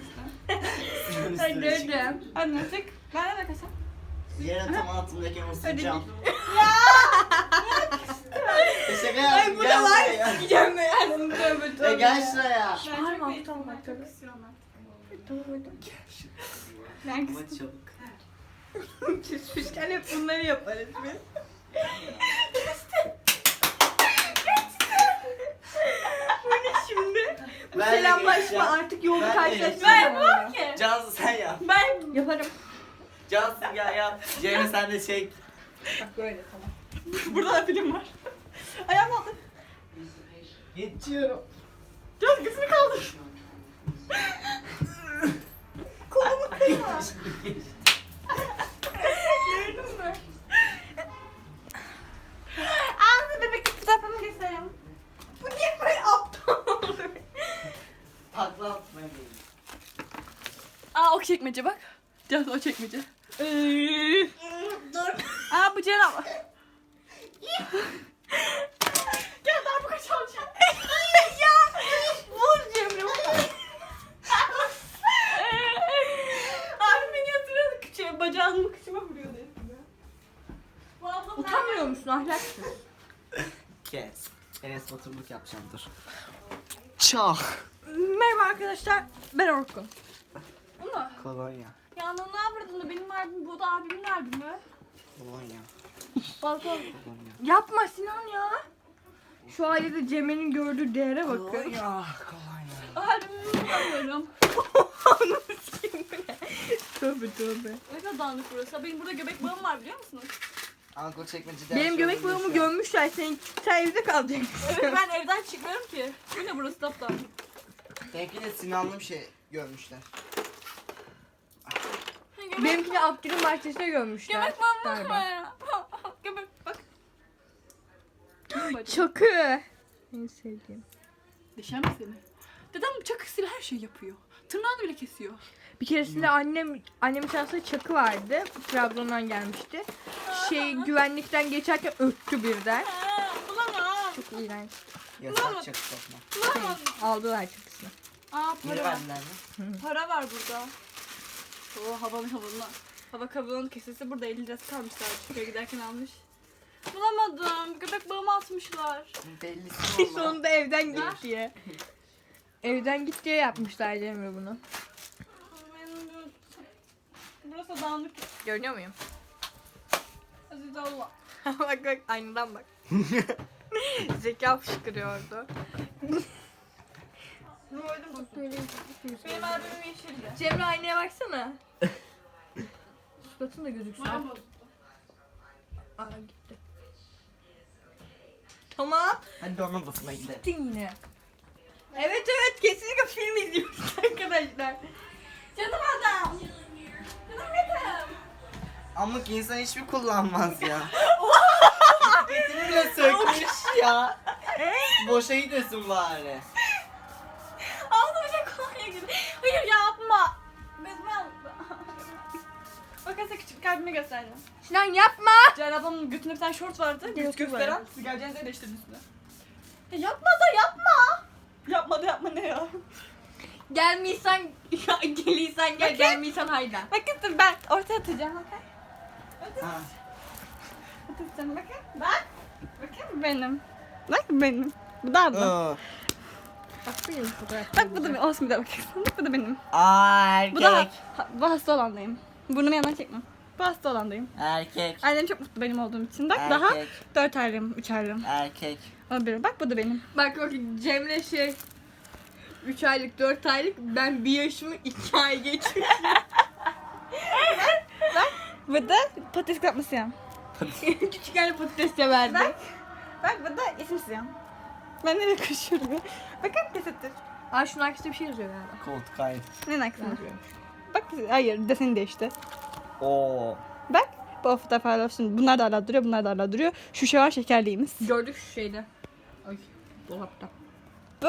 çık. hadi. Hadi nasıl? Ben de kaçam. Yere tam ısıracağım. git. E şaka yaptım. Ay bu da var. Gideceğim ben. Yani tövbe E tövbe. gel şuraya. Ben Bağırma, çok tamam, tamam. çok istiyorum. Tamam hadi. Ben Ama kıstım. çabuk. Küsmüşken hep bunları yaparız biz. Bu ne şimdi? Bu Ben de selamlaşma geçeceğim. artık yolda Ben de karşılaşma geçeceğim. zamanı. ki. Cansu sen yap. Ben Yaparım. Cansu gel yap. Cemre sen de çek. Bak böyle tamam. burada da film var. Ayağım aldı. Geçiyorum. Can gözünü kaldır. Aa o çekmece bak. Can o çekmece. Dur. Aa bu Ceren abla. Gel daha bu kaç alacağım. ya vur Cemre vur. Abi beni yatırıyordu küçüğe. Bacağımı kıçıma vuruyordu eskiden. Bu abla Utanmıyor musun ahlaksız? Kes. Enes Baturluk yapacağım dur. Çak. Merhaba arkadaşlar ben Orkun. Mu? Kolonya. Ya ne yapırdın da benim albüm bu da abimin albümü. Kolonya. Balkon. Kolonya. Yapma Sinan ya. Şu ailede Cemre'nin gördüğü değere bakın. Kolonya. Kolonya. Albümümü bulamıyorum. Tövbe tövbe. Ne kadar dağınık burası. Benim burada göbek bağım var biliyor musunuz? Ankara çekmecede. Benim göbek bağımı gömmüşler. Sen, sen evde kalacaksın. Evet ben evden çıkmıyorum ki. Bu ne burası taptan. Belki de Sinanlı bir şey görmüşler. Benimkini Abdül'ün bahçesine gömmüşler. göbek var Galiba. Göbek bak. Çakı. En sevdiğim. Deşer mi seni? Dedem çakısıyla her şey yapıyor. Tırnağını bile kesiyor. Bir keresinde annem annemin şansında çakı vardı. Trabzon'dan gelmişti. Şey güvenlikten geçerken öttü birden. Ha, bulamam. Çok iğrenç. Yasak çakı sokma. Bulamam. Aldılar çakısını. Aa para var. Para var burada. Oo havanın havanına. Hava kabuğunun kesesi burada 50 lirası kalmışlar. Şuraya giderken almış. Bulamadım. Göbek bağımı atmışlar. Olmaz. Sonunda evden git diye. Evden git diye yapmışlar Cemre bunu. Benim bu- Burası dağınık. Görünüyor muyum? Aziz Allah. bak bak aynadan bak. Zeka fışkırıyordu. Benim albümüm yeşildi. Cemre aynaya baksana. Suratın da gözüksün. Aa gitti. Tamam. Hadi onun odasına gidelim. Gittin yine. Evet evet kesinlikle film izliyoruz arkadaşlar. Canım adam. Canım benim. Ama ki insan hiçbir kullanmaz ya. Bisikletini bile sökmüş ya. Boşa gidesin bari. Ağzıma şey kolonya girdi. Hayır yapma. Bezme aldı. Bakın küçük kalbimi göstereceğim. Sinan yapma. Ceren ablamın götünde bir tane şort vardı. Göz gösteren. Siz geleceğinizde değiştirdin üstüne. Ya yapma da yapma. Yapma da yapma ne ya? Gelmiysen geliysen gel Bakayım. gelmiysen hayda. Bakın ben ortaya atacağım. Bakın. Ha. Atacağım bakın. Bak. Bakın benim. Bak benim. Bu da abla. Bak benim fotoğraf. Bak bu da benim. Olsun bir daha bakın. Bak bu da benim. Aa, erkek. Bu da ha, bu hasta olandayım. Burnumu yandan çekmem. Bu hasta olandayım. Erkek. Annem çok mutlu benim olduğum için. Bak Erkek. daha 4 aylığım, 3 aylığım. Erkek. O biri. Bak bu da benim. Bak bak Cemre şey 3 aylık 4 aylık ben bir yaşımı 2 ay geçmiş. Bu da patates kapması ya. Küçükken patates severdi. Bak. Bak bu da isim siyah. Ben nereye koşuyorum ya? Bakın tesettür. Aa şunun arkasında bir şey yazıyor galiba. Koltuk ayıp. Ne nakısın? Bak hayır deseni değişti. Oo. Bak bu fotoğraf hala şimdi bunlar da hala duruyor bunlar da hala duruyor. Şu şey var şekerliğimiz. Gördük şu şeyde. Ay dolapta. Bu